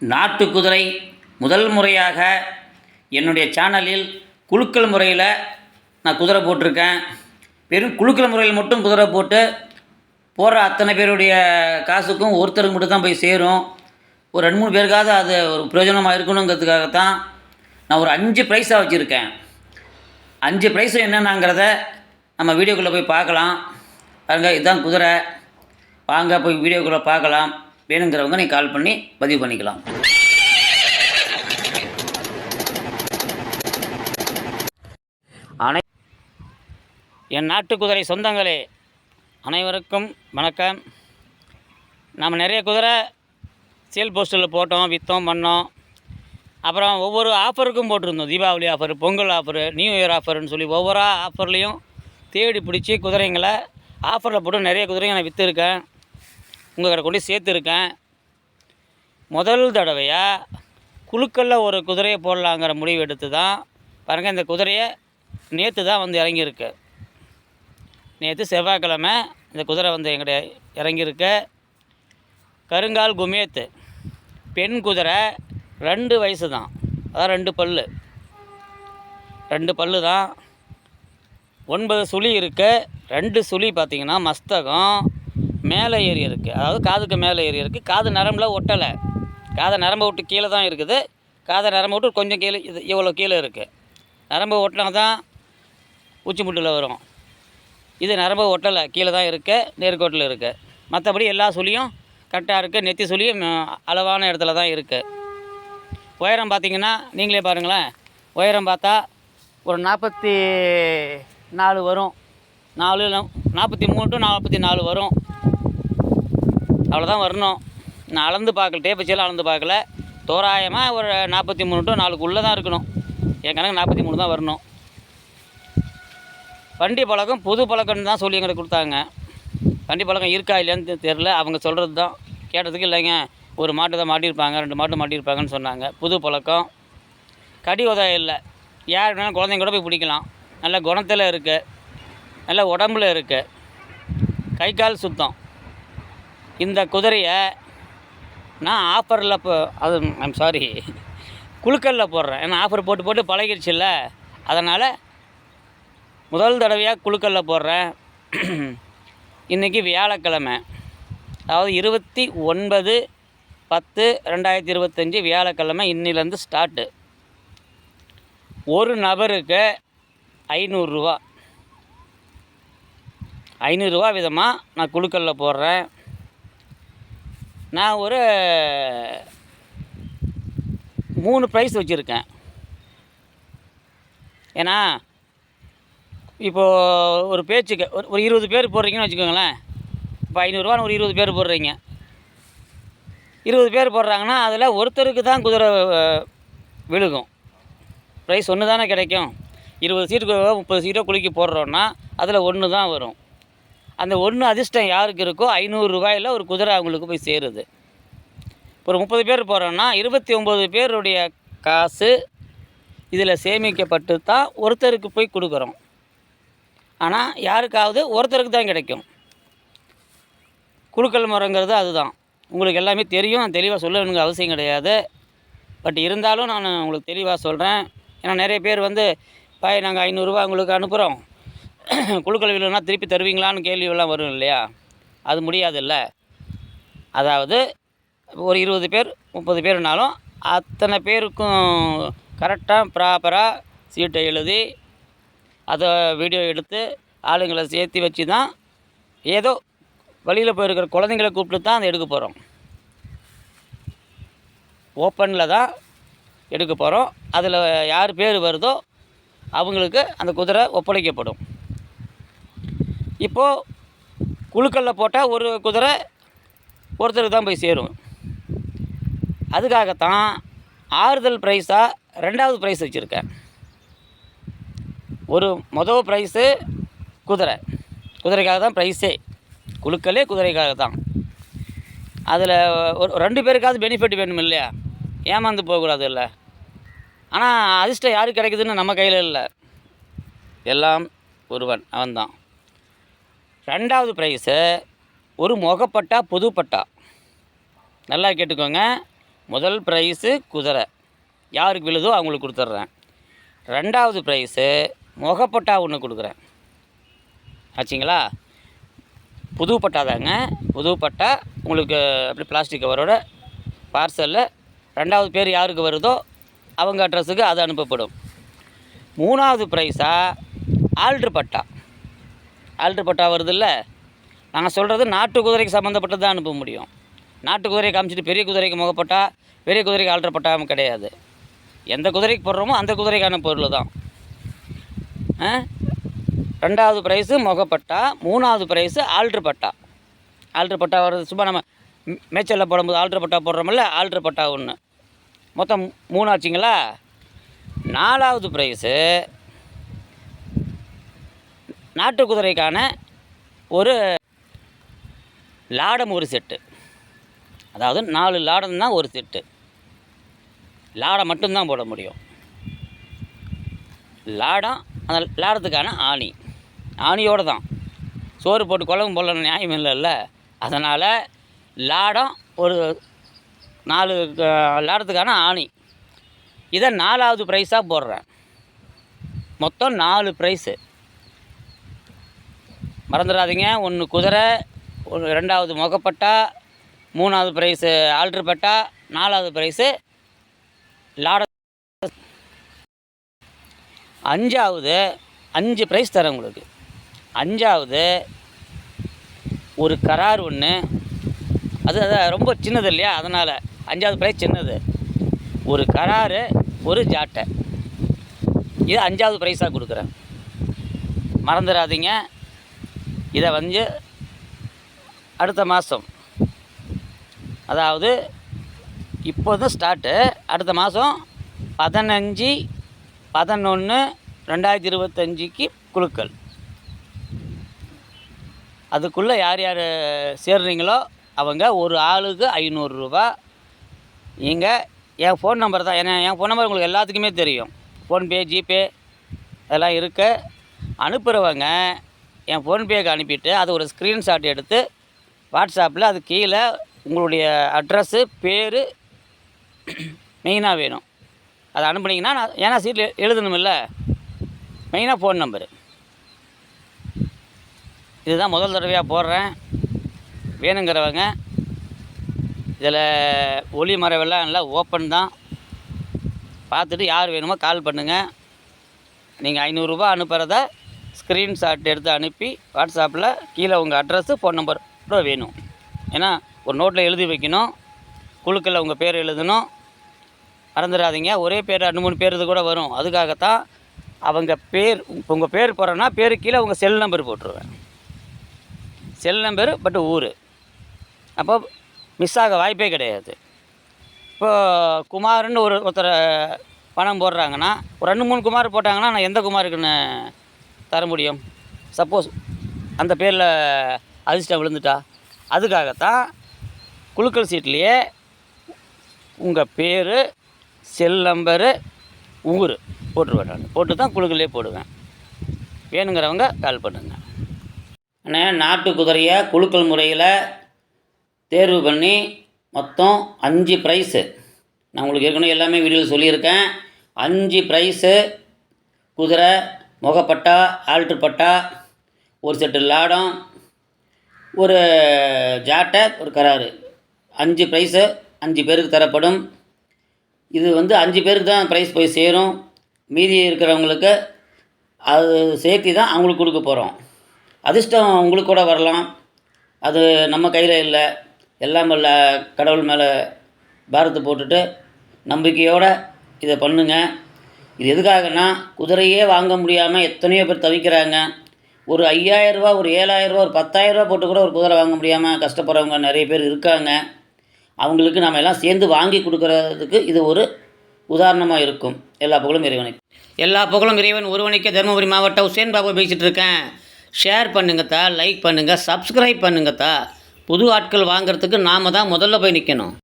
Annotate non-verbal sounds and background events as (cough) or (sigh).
நாட்டு குதிரை முதல் முறையாக என்னுடைய சேனலில் குலுக்கல் முறையில் நான் குதிரை போட்டிருக்கேன். வெறும் குலுக்கல் முறையில் மட்டும் குதிரை போட்டு போகிற அத்தனை பேருடைய காசுக்கும் ஒருத்தருக்கு மட்டும் தான் போய் சேரும். ஒரு ரெண்டு மூணு பேருக்காவது அது ஒரு பிரயோஜனமாக இருக்கணுங்கிறதுக்காகத்தான் நான் ஒரு அஞ்சு ப்ரைஸாக வச்சுருக்கேன். அஞ்சு ப்ரைஸும் என்னென்னாங்கிறத நம்ம வீடியோக்குள்ளே போய் பார்க்கலாம். பாருங்க இதுதான் குதிரை. வாங்க போய் வீடியோக்குள்ளே பார்க்கலாம். வேணுங்கிறவங்க நீங்கள் கால் பண்ணி பதிவு பண்ணிக்கலாம். அனை என் நாட்டு குதிரை சொந்தங்களே அனைவருக்கும் வணக்கம். நம்ம நிறைய குதிரை சேல் போஸ்டரில் போட்டோம் விற்றோம் பண்ணோம். அப்புறம் ஒவ்வொரு ஆஃபருக்கும் போட்டிருந்தோம். Deepavali offer Pongal offer new year ஆஃபர்னு சொல்லி ஒவ்வொரு ஆஃபர்லேயும் தேடி பிடிச்சி குதிரைங்களை ஆஃபரில் போட்டு நிறைய குதிரைங்க நான் விற்றுருக்கேன் உங்கள் கடை கொண்டு சேர்த்துருக்கேன். முதல் தடவையாக குழுக்களில் ஒரு குதிரையை போடலாங்கிற முடிவு எடுத்து தான் பாருங்கள் இந்த குதிரையை நேற்று தான் வந்து இறங்கியிருக்கு. நேற்று செவ்வாய்க்கிழமை இந்த குதிரை வந்து எங்கிட்ட இறங்கியிருக்கு. கருங்கால் குமேத்து. பெண் குதிரை ரெண்டு வயசு தான் அதான் ரெண்டு பல்லு. ரெண்டு பல்லு தான் ஒன்பது சுழி இருக்குது ரெண்டு சுழி பார்த்தீங்கன்னா மஸ்தகம். மேலே ஏறி இருக்குது அதாவது காதுக்கு மேலே ஏறி இருக்குது காது நரம்பில் ஒட்டலை. காதை நரம்பை விட்டு கீழே தான் இருக்குது. காதை நரம்பை விட்டு கொஞ்சம் கீழே இது இவ்வளோ கீழே இருக்குது நரம்பு ஒட்டினா தான் உச்சி முட்டில் வரும். இது நரம்பு ஒட்டலை. கீழே தான் இருக்குது நேர்கோட்டில் இருக்குது மற்றபடி எல்லா சுழியும் கரெக்டாக இருக்குது நெத்தி சுழியும் அளவான இடத்துல தான் இருக்குது உயரம் பார்த்தீங்கன்னா நீங்களே பாருங்களேன். உயரம் பார்த்தா ஒரு நாற்பத்தி நாலு வரும். நாலு நாற்பத்தி மூணு டு நாற்பத்தி நாலு வரும். அவ்வளோதான் வரணும். நான் அளந்து பார்க்கல டேப் வச்சாலும் அளந்து பார்க்கல. தோராயமாக ஒரு நாற்பத்தி மூணு டு நாலுக்குள்ளே தான் இருக்கணும். என் கணக்கு நாற்பத்தி மூணு தான் வரணும். வண்டி பழக்கம் புது பழக்கம்னு தான் சொல்லி எங்களுக்கு கொடுத்தாங்க. வண்டி பழக்கம் இருக்கா இல்லையான்னு தெரில அவங்க சொல்கிறது தான். கேட்டதுக்கு இல்லைங்க. ஒரு மாட்டு தான் மாட்டியிருப்பாங்க ரெண்டு மாட்டு மாட்டியிருப்பாங்கன்னு சொன்னாங்க. புது பழக்கம். கடி உதவி இல்லை. யார் வேணாலும் குழந்தைங்க கூட போய் பிடிக்கலாம். நல்ல குணத்தில் இருக்குது நல்ல உடம்புல இருக்குது கை கால் சுத்தம். இந்த குதிரையை நான் ஆஃபரில் இப்போ அது ஐம் சாரி குழுக்கல்ல போடுறேன். ஏன்னா ஆஃபர் போட்டு போட்டு பழகிடுச்சுல்ல அதனால் முதல் தடவையாக குழுக்கல்ல போடுறேன். இன்றைக்கி வியாழக்கிழமை. அதாவது இருபத்தி ஒன்பது பத்து ரெண்டாயிரத்தி இருபத்தஞ்சி வியாழக்கிழமை இன்னிலேருந்து ஸ்டார்ட்டு ஒரு நபருக்கு ஐநூறுரூவா ஐநூறுரூவா விதமாக நான் குழுக்கல்ல போடுறேன். நான் ஒரு மூணு ப்ரைஸ் வச்சுருக்கேன். ஏன்னா இப்போது ஒரு பேச்சுக்கு ஒரு ஒரு இருபது பேர் போடுறீங்கன்னு வச்சுக்கோங்களேன். இப்போ ஐநூறுரூவா ஒரு இருபது பேர் போடுறீங்க. இருபது பேர் போடுறாங்கன்னா அதில் ஒருத்தருக்கு தான் குதிரை விழுகும். ப்ரைஸ் ஒன்று தானே கிடைக்கும். இருபது சீட்டுக்கு முப்பது சீட்டோ குலுக்கி போடுறோன்னா அதில் ஒன்று தான் வரும். அந்த ஒன்று அதிர்ஷ்டம் யாருக்கு இருக்கோ ஐநூறுரூவாயில் ஒரு குதிரை அவங்களுக்கு போய் சேருது. ஒரு முப்பது பேர் போகிறோன்னா இருபத்தி ஒம்பது பேருடைய காசு இதில் சேமிக்கப்பட்டு தான் ஒருத்தருக்கு போய் கொடுக்குறோம். ஆனால் யாருக்காவது ஒருத்தருக்கு தான் கிடைக்கும். குழுக்கள் முறைங்கிறது அதுதான். உங்களுக்கு எல்லாமே தெரியும் நான் தெளிவாக சொல்ல வேணுங்க அவசியம் கிடையாது. பட் இருந்தாலும் நான் உங்களுக்கு தெளிவாக சொல்கிறேன் ஏன்னா நிறைய பேர் வந்து பாய் நாங்கள் ஐநூறுரூவா உங்களுக்கு அனுப்புகிறோம் (clears throat) குழுக்கள் இல்லைன்னா திருப்பி தருவீங்களான்னு கேள்வியெல்லாம் வரும் இல்லையா? அது முடியாதுல்ல. அதாவது ஒரு இருபது பேர் முப்பது பேர்னாலும் அத்தனை பேருக்கும் கரெக்டாக ப்ராப்பராக சீட்டை எழுதி அதை வீடியோ எடுத்து ஆளுங்களை சேர்த்து வச்சு தான் ஏதோ வழியில் போயிருக்கிற குழந்தைங்களை கூப்பிட்டு தான் அதை எடுக்க போகிறோம் ஓப்பனில் தான் எடுக்க போகிறோம் அதில் யார் பேர் வருதோ அவங்களுக்கு அந்த குதிரை ஒப்படைக்கப்படும். இப்போது குழுக்களில் போட்டால் ஒரு குதிரை ஒருத்தருக்கு தான் போய் சேரும். அதுக்காகத்தான் ஆறுதல் ப்ரைஸாக ரெண்டாவது ப்ரைஸ் வச்சுருக்கேன். ஒரு மொதல் ப்ரைஸு குதிரை. குதிரைக்காக தான் ப்ரைஸே குழுக்களே குதிரைக்காக தான் அதில் ஒரு ரெண்டு பேருக்காவது பெனிஃபிட் வேணும் இல்லையா? ஏமாந்து போகக்கூடாது இல்லை ஆனால் அதிர்ஷ்டம் யாருக்கு கிடைக்குதுன்னு நம்ம கையில் இல்லை. எல்லாம் ஒருவன் அவன்தான். ரெண்டாவது ப்ரைஸு ஒரு முகப்பட்டா புதுப்பட்டா நல்லா கேட்டுக்கோங்க. முதல் ப்ரைஸு குதிரை. யாருக்கு விழுதோ அவங்களுக்கு கொடுத்துட்றேன். ரெண்டாவது ப்ரைஸு முகப்பட்டா ஒன்று கொடுக்குறேன். ஆச்சுங்களா? புது தாங்க. புது பட்டா உங்களுக்கு அப்படி பிளாஸ்டிக் கவரோட பார்சலில் ரெண்டாவது பேர் யாருக்கு வருதோ அவங்க அட்ரஸுக்கு அது அனுப்பப்படும். மூணாவது ப்ரைஸாக ஆல்ட்ரு பட்டா. ஆல்ட்ரு பட்டா வருதுல்ல? நாங்கள் சொல்கிறது நாட்டு குதிரைக்கு சம்மந்தப்பட்டது தான் அனுப்ப முடியும். நாட்டு குதிரையை காமிச்சிட்டு பெரிய குதிரைக்கு முகப்பட்டா பெரிய குதிரைக்கு ஆல்ட்ரு பட்டாவும் கிடையாது. எந்த குதிரைக்கு போடுறோமோ அந்த குதிரைக்கான பொருள் தான். ஆ? ரெண்டாவது ப்ரைஸு முகப்பட்டா மூணாவது ப்ரைஸு ஆல்ட்ரு பட்டா ஆல்ட்ரு பட்டா வருது சும்மா நம்ம மேச்சலில் மேய்ச்சலில் போடும்போது ஆல்ட்ரு பட்டா போடுறோமில்ல ஆல்ட்ரு பட்டா ஒன்று மொத்தம் மூணு ஆச்சுங்களா? நாலாவது ப்ரைஸு நாட்டு குதிரைக்கான ஒரு லாடம் ஒரு செட்டு. அதாவது நாலு லாடம் தான் ஒரு செட்டு. லாடம் மட்டும்தான் போட முடியும். லாடம் அந்த லாடத்துக்கான ஆணி. ஆணியோடு தான். சோறு போட்டு குழம்பு போடல நியாயம் இல்லைல்ல. அதனால் லாடம் ஒரு நாலு லாடத்துக்கான ஆணி. இதை நாலாவது ப்ரைஸாக போடுறேன். மொத்தம் நாலு ப்ரைஸு மறந்துடாதீங்க. ஒன்று குதிரை ஒரு ரெண்டாவது முகப்பட்டா மூணாவது ப்ரைஸு ஆல்ட்ரு பட்டா நாலாவது ப்ரைஸு லாட அஞ்சாவது அஞ்சு ப்ரைஸ் தரேன் உங்களுக்கு. அஞ்சாவது ஒரு கரார் ஒன்று அது அது ரொம்ப சின்னது இல்லையா? அதனால் அஞ்சாவது ப்ரைஸ் சின்னது. ஒரு கராரு ஒரு ஜாட்டை. இது அஞ்சாவது ப்ரைஸாக கொடுக்குறேன். மறந்துடாதீங்க. இதை வந்து அடுத்த மாதம் அதாவது இப்போ தான் ஸ்டார்ட்டு அடுத்த மாதம் பதினஞ்சு பதினொன்று ரெண்டாயிரத்தி இருபத்தஞ்சிக்கு குழுக்கள். அதுக்குள்ளே யார் யார் சேர்றீங்களோ அவங்க ஒரு ஆளுக்கு ஐநூறுரூவா நீங்கள் என் ஃபோன் நம்பர் தான். ஏன்னா என் ஃபோன் நம்பர் உங்களுக்கு எல்லாத்துக்குமே தெரியும். ஃபோன்பே ஜிபே அதெல்லாம் இருக்குது அனுப்புகிறவங்க என் ஃபோன்பேக்கு அனுப்பிட்டு அது ஒரு ஸ்க்ரீன்ஷாட் எடுத்து வாட்ஸ்அப்பில் அது கீழே உங்களுடைய அட்ரஸ்ஸு பேர் மெயினாக வேணும். அதை அனுப்புனீங்கன்னா நான் ஏன்னா சீட்டில் எழுதணுமில்ல? மெயினாக ஃபோன் நம்பரு இதுதான் முதல் தடவையாக போடுறேன். வேணுங்கிறவங்க இதில் ஒளி மறைவெல்லாம் நல்லா ஓப்பன் தான். பார்த்துட்டு யார் வேணுமோ கால் பண்ணுங்கள் நீங்கள் ஐநூறுரூபா அனுப்புகிறத ஸ்க்ரீன்ஷாட் எடுத்து அனுப்பி வாட்ஸ்அப்பில் கீழே உங்கள் அட்ரஸ்ஸு ஃபோன் நம்பர் கூட வேணும். ஏன்னா ஒரு நோட்டில் எழுதி வைக்கணும். குழுக்களில் உங்கள் பேர் எழுதணும். மறந்துடாதீங்க. ஒரே பேர் ரெண்டு மூணு பேர் இது கூட வரும். அதுக்காகத்தான் அவங்க பேர் இப்போ உங்கள் பேர் போகிறோன்னா பேர் கீழே உங்கள் செல் நம்பர் போட்டுருவேன். செல் நம்பரு பட் ஊர். அப்போ மிஸ் ஆக வாய்ப்பே கிடையாது. இப்போது குமார்னு ஒரு ஒருத்தர் பணம் போடுறாங்கன்னா ஒரு ரெண்டு மூணு குமார் போட்டாங்கன்னா நான் எந்த குமாருக்குன்னு தர முடியும். சப்போஸ் அந்த பேரில் அதிர்ஷ்டம் விழுந்துட்டா அதுக்காகத்தான் குழுக்கள் சீட்லேயே உங்கள் பேர் செல் நம்பரு ஊர் போட்டுருவேன் நான். போட்டு தான் குழுக்கள்லேயே போடுவேன். வேணுங்கிறவங்க கால் பண்ணுங்கள் அண்ணே நாட்டு குதிரையை குழுக்கள் முறையில் தேர்வு பண்ணி மொத்தம் அஞ்சு ப்ரைஸு நான் உங்களுக்கு ஏற்கனவே எல்லாமே வீடியோவில் சொல்லியிருக்கேன். அஞ்சு ப்ரைஸு குதிரை முகப்பட்டா ஆல்ட்ரு பட்டா ஒரு செட்டு லாடம் ஒரு ஜாட்டை ஒரு கராரு அஞ்சு ப்ரைஸு அஞ்சு பேருக்கு தரப்படும். இது வந்து அஞ்சு பேருக்கு தான் ப்ரைஸ் போய் சேரும். மீதி இருக்கிறவங்களுக்கு அது சேர்த்து தான் அவங்களுக்கு கொடுக்க போகிறோம் அதிர்ஷ்டம் உங்களுக்கு கூட வரலாம். அது நம்ம கையில் இல்லை. எல்லாம் வல்ல கடவுள் மேலே பாரத்தை போட்டுட்டு நம்பிக்கையோடு இதை பண்ணுங்கள் இது எதுக்காகனா குதிரையே வாங்க முடியாமல் எத்தனையோ பேர் தவிக்கிறாங்க. ஒரு ஐயாயிரரூபா ஒரு ஏழாயிரரூபா ஒரு பத்தாயிரரூபா போட்டு கூட ஒரு குதிரை வாங்க முடியாமல் கஷ்டப்படுறவங்க நிறைய பேர் இருக்காங்க. அவங்களுக்கு நம்ம எல்லாம் சேர்ந்து வாங்கி கொடுக்கறதுக்கு இது ஒரு உதாரணமாக இருக்கும். எல்லா புகழும் இறைவனுக்கு. எல்லா புகழும் இறைவன் ஒருவனைக்கே தருமபுரி மாவட்டம் உசேன் பாபு பேசிகிட்டு இருக்கேன். ஷேர் பண்ணுங்கத்தா லைக் பண்ணுங்கள் சப்ஸ்கிரைப் பண்ணுங்கத்தா புது ஆட்கள் வாங்குறதுக்கு நாம தான் முதல்ல போய் நிற்கணும்